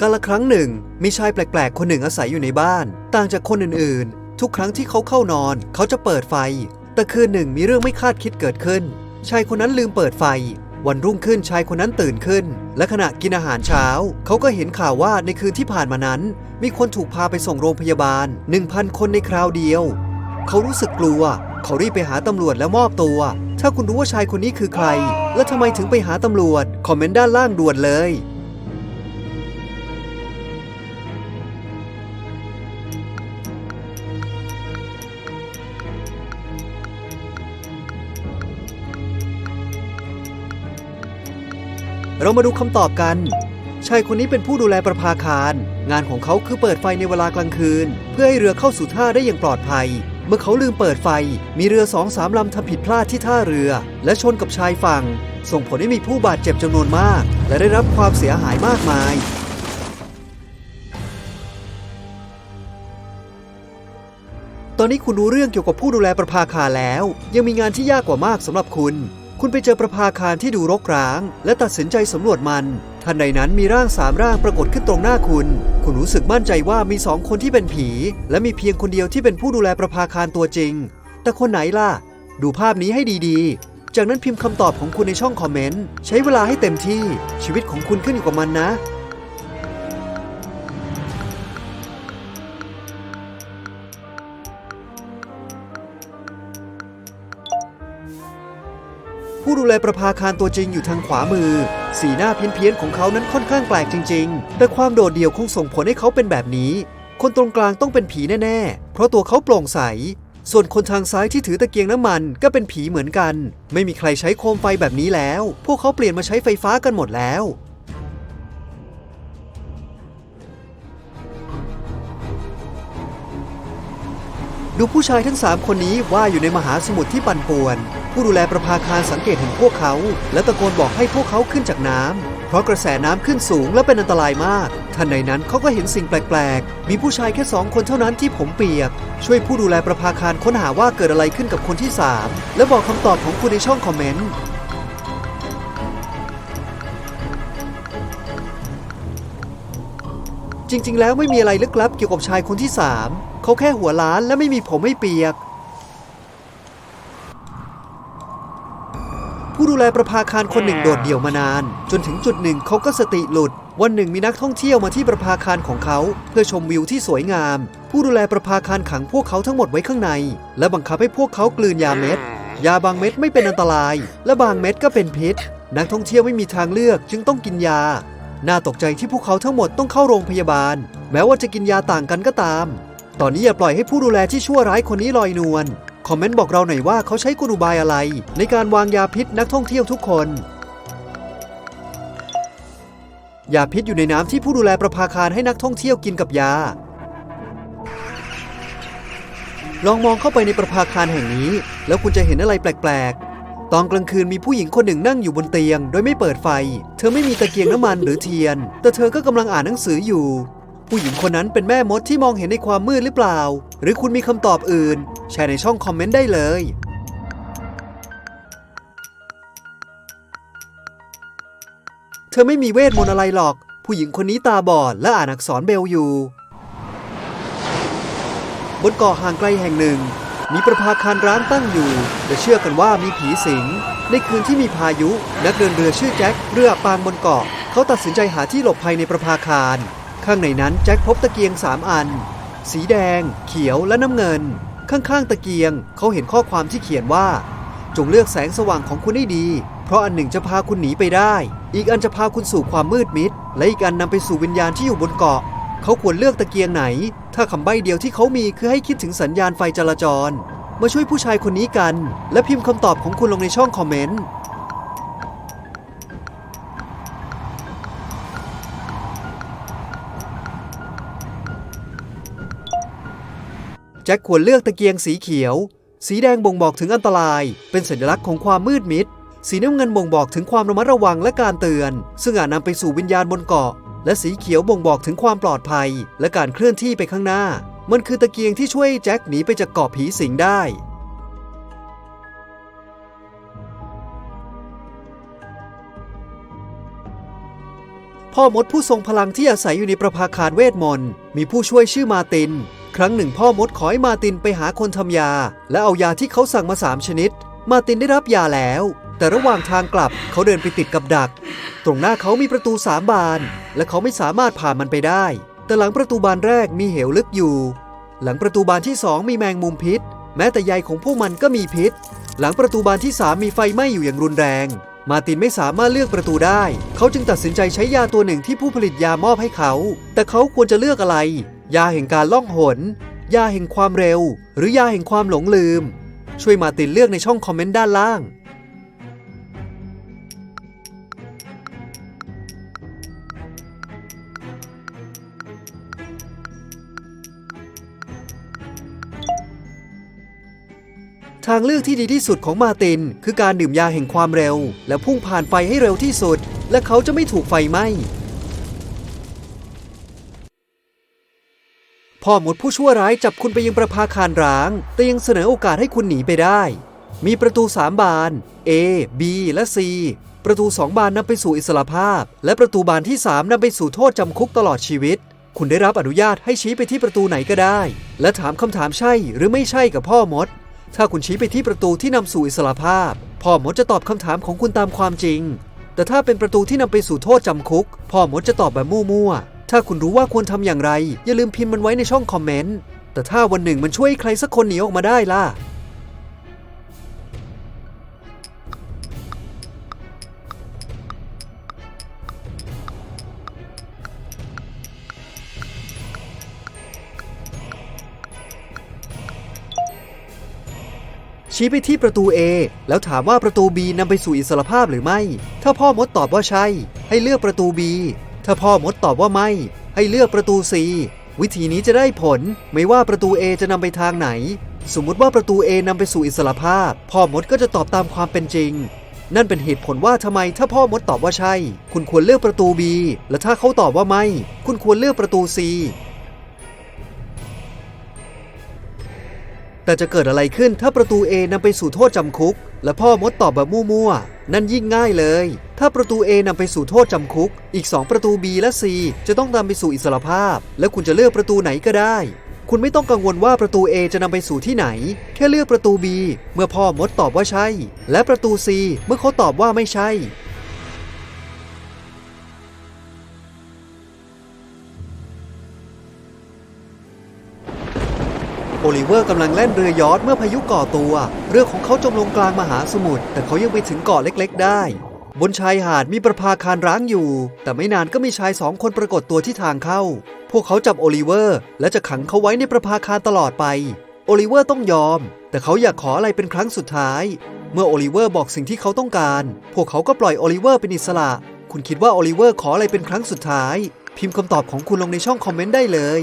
กาละครั้งหนึ่งมีชายแปลกๆ คนหนึ่งอาศัยอยู่ในบ้าน ต่างจากคนอื่นๆ ทุกครั้งที่เขาเข้านอน เขาจะเปิดไฟ แต่คืนหนึ่งมีเรื่องไม่คาดคิดเกิดขึ้น ชายคนนั้นลืมเปิดไฟ วันรุ่งขึ้นชายคนนั้นตื่นขึ้น และขณะกินอาหารเช้า เขาก็เห็นข่าวว่าในคืนที่ผ่านมานั้น มีคนถูกพาไปส่งโรงพยาบาล 1,000 คนในคราวเดียว เขารู้สึกกลัว เขารีบไปหาตำรวจแล้วมอบตัว ถ้าคุณรู้ว่าชายคนนี้คือใคร และทำไมถึงไปหาตำรวจคอมเมนต์ด้านล่างด่วนเลย เรามาดูคำตอบกันชายคนนี้เป็นผู้ดูแลประภาคาร งานของเขาคือเปิดไฟในเวลากลางคืน เพื่อให้เรือเข้าสู่ท่าได้อย่างปลอดภัย เมื่อเขาลืมเปิดไฟ มีเรือสองสามลำทำผิดพลาดที่ท่าเรือ และชนกับชายฝั่ง ส่งผลให้มีผู้บาดเจ็บจำนวนมาก และได้รับความเสียหายมากมาย ตอนนี้คุณรู้เรื่องเกี่ยวกับผู้ดูแลประภาคารแล้ว ยังมีงานที่ยากกว่ามากสำหรับคุณ คุณไปเจอประภาคารที่ดูรกร้าง และตัดสินใจสำรวจมันทันใดนั้นมีร่างสามร่างปรากฏขึ้นตรงหน้าคุณ คุณรู้สึกมั่นใจว่ามีสองคนที่เป็นผี และมีเพียงคนเดียวที่เป็นผู้ดูแลประภาคารตัวจริง แต่คนไหนล่ะ ดูภาพนี้ให้ดีๆ จากนั้นพิมพ์คำตอบของคุณในช่องคอมเมนต์ ใช้เวลาให้เต็มที่ ชีวิตของคุณขึ้นอยู่กับมันนะ ผู้ดูแลประภาคารตัวจริงอยู่ทางขวามือ สีหน้าเพี้ยนๆของเขานั้นค่อนข้างแปลกจริง ๆ แต่ความโดดเดี่ยวคงส่งผลให้เขาเป็นแบบนี้ คนตรงกลางต้องเป็นผีแน่ๆ เพราะตัวเขาโปร่งใส ส่วนคนทางซ้ายที่ถือตะเกียงน้ำมันก็เป็นผีเหมือนกัน ไม่มีใครใช้โคมไฟแบบนี้แล้ว พวกเขาเปลี่ยนมาใช้ไฟฟ้ากันหมดแล้ว ดูผู้ชายทั้ง3คนนี้ว่าอยู่ในมหาสมุทรที่ปั่นป่วน ผู้ดูแลประภาคารสังเกตเห็นพวกเขา และตะโกนบอกให้พวกเขาขึ้นจากน้ำเพราะกระแสน้ำขึ้นสูงและเป็นอันตรายมาก ทันใดนั้นเขาก็เห็นสิ่งแปลกๆ มีผู้ชายแค่สองคนเท่านั้นที่ผมเปียก ช่วยผู้ดูแลประภาคารค้นหาว่าเกิดอะไรขึ้นกับคนที่ 3 และบอกคำตอบของคุณในช่องคอมเมนต์จริง ๆ แล้วไม่มีอะไรลึกลับเกี่ยวกับชายคนที่ 3 เขาแค่หัวล้านและไม่มีผมให้เปียก ผู้ดูแลประภาคารคนหนึ่งโดดเดี่ยวมานาน จนถึงจุดหนึ่งเขาก็สติหลุด วันหนึ่งมีนักท่องเที่ยวมาที่ประภาคารของเขา เพื่อชมวิวที่สวยงาม ผู้ดูแลประภาคารขังพวกเขาทั้งหมดไว้ข้างใน และบังคับให้พวกเขากลืนยาเม็ดยาบางเม็ดไม่เป็นอันตราย และบางเม็ดก็เป็นพิษ นักท่องเที่ยวไม่มีทางเลือกจึงต้องกินยา น่าตกใจที่พวกเขาทั้งหมดต้องเข้าโรงพยาบาล แม้ว่าจะกินยาต่างกันก็ตาม ตอนนี้อย่าปล่อยให้ผู้ดูแลที่ชั่วร้ายคนนี้ลอยนวล คอมเมนต์บอกเราหน่อยว่าเขาใช้กลอุบายอะไร ในการวางยาพิษนักท่องเที่ยวทุกคน ยาพิษอยู่ในน้ำที่ผู้ดูแลประภาคารให้นักท่องเที่ยวกินกับยา ลองมองเข้าไปในประภาคารแห่งนี้ แล้วคุณจะเห็นอะไรแปลกๆ ตอนกลางคืนมีผู้หญิงคนหนึ่งนั่งอยู่บนเตียง โดยไม่เปิดไฟ เธอไม่มีตะเกียงน้ำมันหรือเทียน แต่เธอก็กำลังอ่านหนังสืออยู่ ผู้หญิงคนนั้นเป็นแม่มดที่มองเห็นในความมืดหรือเปล่า หรือคุณมีคำตอบอื่น แชร์ในช่องคอมเมนต์ได้เลยเธอไม่มีเวทมนต์อะไรหรอก ผู้หญิงคนนี้ตาบอดและอ่านอักษรเบลอยู่ บนเกาะห่างไกลแห่งหนึ่ง มีประภาคารร้างตั้งอยู่และเชื่อกันว่ามีผีสิง ในคืนที่มีพายุ นักเดินเรือชื่อแจ็คเรือปางบนเกาะ เขาตัดสินใจหาที่หลบภัยในประภาคาร ข้างในนั้นแจ็คพบตะเกียงสามอัน สีแดง เขียวและน้ำเงิน ข้างๆตะเกียง เขาเห็นข้อความที่เขียนว่า จงเลือกแสงสว่างของคุณให้ดี เพราะอันหนึ่งจะพาคุณหนีไปได้ อีกอันจะพาคุณสู่ความมืดมิด และอีกอันนำไปสู่วิญญาณที่อยู่บนเกาะ เขาควรเลือกตะเกียงไหน ถ้าคำใบ้เดียวที่เขามีคือให้คิดถึงสัญญาณไฟจราจร มาช่วยผู้ชายคนนี้กัน และพิมพ์คำตอบของคุณลงในช่องคอมเมนต์ แจ็คควรเลือกตะเกียงสีเขียว สีแดงบ่งบอกถึงอันตราย เป็นสัญลักษณ์ของความมืดมิด สีน้ำเงินบ่งบอกถึงความระมัดระวังและการเตือน ซึ่งอาจนำไปสู่วิญญาณบนเกาะ และสีเขียวบ่งบอกถึงความปลอดภัย และการเคลื่อนที่ไปข้างหน้า มันคือตะเกียงที่ช่วยแจ็คหนีไปจากเกาะผีสิงได้พ่อมดผู้ทรงพลังที่อาศัยอยู่ในประภาคารเวทมนต์มีผู้ช่วยชื่อมาติน ครั้งหนึ่งพ่อมดขอให้มาตินไปหาคนทำยา และเอายาที่เขาสั่งมาสามชนิด มาตินได้รับยาแล้ว แต่ระหว่างทางกลับเขาเดินไปติดกับดัก ตรงหน้าเขามีประตูสามบาน และเขาไม่สามารถผ่านมันไปได้ แต่หลังประตูบานแรกมีเหวลึกอยู่ หลังประตูบานที่สองมีแมงมุมพิษ แม้แต่ใยของพวกมันก็มีพิษ หลังประตูบานที่สามมีไฟไหม้อยู่อย่างรุนแรง มาตินไม่สามารถเลือกประตูได้ เขาจึงตัดสินใจใช้ยาตัวหนึ่งที่ผู้ผลิตยามอบให้เขา แต่เขาควรจะเลือกอะไร ยาแห่งการล่องหน ยาแห่งความเร็ว หรือยาแห่งความหลงลืม ช่วยมาตินเลือกในช่องคอมเมนต์ด้านล่าง ทางเลือกที่ดีที่สุดของมาติน คือการดื่มยาแห่งความเร็ว และพุ่งผ่านไฟให้เร็วที่สุด และเขาจะไม่ถูกไฟไหม้ พ่อมดผู้ชั่วร้ายจับคุณไปยังประภาคารร้าง แต่ยังเสนอโอกาสให้คุณหนีไปได้ มีประตูสามบาน A B และ C ประตูสองบานนำไปสู่อิสรภาพ และประตูบานที่สามนำไปสู่โทษจำคุกตลอดชีวิต คุณได้รับอนุญาตให้ชี้ไปที่ประตูไหนก็ได้ และถามคำถามใช่หรือไม่ใช่กับพ่อมด ถ้าคุณชี้ไปที่ประตูที่นำสู่อิสรภาพ พ่อมดจะตอบคำถามของคุณตามความจริง แต่ถ้าเป็นประตูที่นำไปสู่โทษจำคุก พ่อมดจะตอบแบบมั่วๆ ถ้าคุณรู้ว่าควรทำอย่างไร อย่าลืมพิมพ์มันไว้ในช่องคอมเมนต์ แต่ถ้าวันหนึ่งมันช่วยให้ใครสักคนหนีออกมาได้ล่ะ ชี้ไปที่ประตู A แล้วถามว่าประตู B นำไปสู่อิสรภาพหรือไม่ ถ้าพ่อมดตอบว่าใช่ ให้เลือกประตู B ถ้าพ่อมดตอบว่าไม่ ให้เลือกประตู C วิธีนี้จะได้ผลไม่ว่าประตู A จะนำไปทางไหน สมมุติว่าประตู A นำไปสู่อิสรภาพ พ่อมดก็จะตอบตามความเป็นจริง นั่นเป็นเหตุผลว่าทำไมถ้าพ่อมดตอบว่าใช่ คุณควรเลือกประตู B และถ้าเขาตอบว่าไม่ คุณควรเลือกประตู C แต่จะเกิดอะไรขึ้นถ้าประตู A นำไปสู่โทษจำคุก และพ่อมดตอบแบบมั่วๆ นั่นยิ่งง่ายเลย ถ้าประตู A นำไปสู่โทษจำคุก อีก 2 ประตู B และ C จะต้องนำไปสู่อิสรภาพ และคุณจะเลือกประตูไหนก็ได้ คุณไม่ต้องกังวลว่าประตู A จะนำไปสู่ที่ไหน แค่เลือกประตู B เมื่อพ่อมดตอบว่าใช่ และประตู C เมื่อเขาตอบว่าไม่ใช่ โอลิเวอร์กำลังแล่นเรือยอทเมื่อพายุก่อตัว เรือของเขาจมลงกลางมหาสมุทรแต่เขายังไปถึงเกาะเล็กๆ ได้ บนชายหาดมีประภาคารร้างอยู่ แต่ไม่นานก็มีชายสองคนปรากฏตัวที่ทางเข้า พวกเขาจับโอลิเวอร์ และจะขังเขาไว้ในประภาคารตลอดไป โอลิเวอร์ต้องยอม แต่เขาอยากขออะไรเป็นครั้งสุดท้าย เมื่อโอลิเวอร์บอกสิ่งที่เขาต้องการ พวกเขาก็ปล่อยโอลิเวอร์เป็นอิสระ คุณคิดว่าโอลิเวอร์ขออะไรเป็นครั้งสุดท้าย พิมพ์คำตอบของคุณลงในช่องคอมเมนต์ได้เลย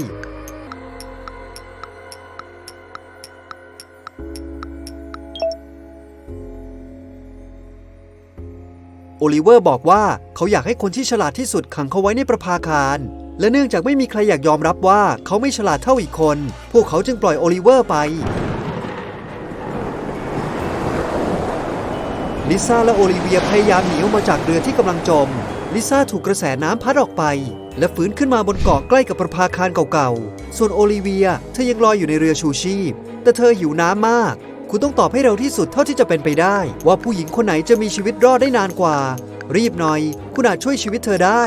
โอลิเวอร์บอกว่าเขาอยากให้คนที่ฉลาดที่สุดขังเขาไว้ในประภาคาร และเนื่องจากไม่มีใครอยากยอมรับว่าเขาไม่ฉลาดเท่าอีกคน พวกเขาจึงปล่อยโอลิเวอร์ไป ลิซ่าและโอลิเวียพยายามหนีออกมาจากเรือที่กำลังจม ลิซ่าถูกกระแสน้ำพัดออกไป และฟื้นขึ้นมาบนเกาะใกล้กับประภาคารเก่าๆ ส่วนโอลิเวียเธอยังลอยอยู่ในเรือชูชีพ แต่เธอหิวน้ำมาก คุณต้องตอบให้เร็วที่สุดเท่าที่จะเป็นไปได้ ว่าผู้หญิงคนไหนจะมีชีวิตรอดได้นานกว่า รีบหน่อย คุณอาจช่วยชีวิตเธอได้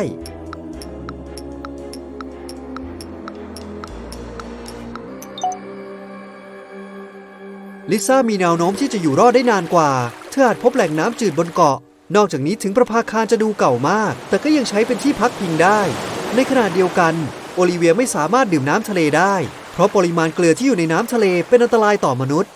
ลิซ่ามีแนวโน้มที่จะอยู่รอดได้นานกว่า เธออาจพบแหล่งน้ำจืดบนเกาะ นอกจากนี้ถึงประภาคารจะดูเก่ามาก แต่ก็ยังใช้เป็นที่พักพิงได้ ในขณะเดียวกัน โอลิเวียไม่สามารถดื่มน้ำทะเลได้ เพราะปริมาณเกลือที่อยู่ในน้ำทะเลเป็นอันตรายต่อมนุษย์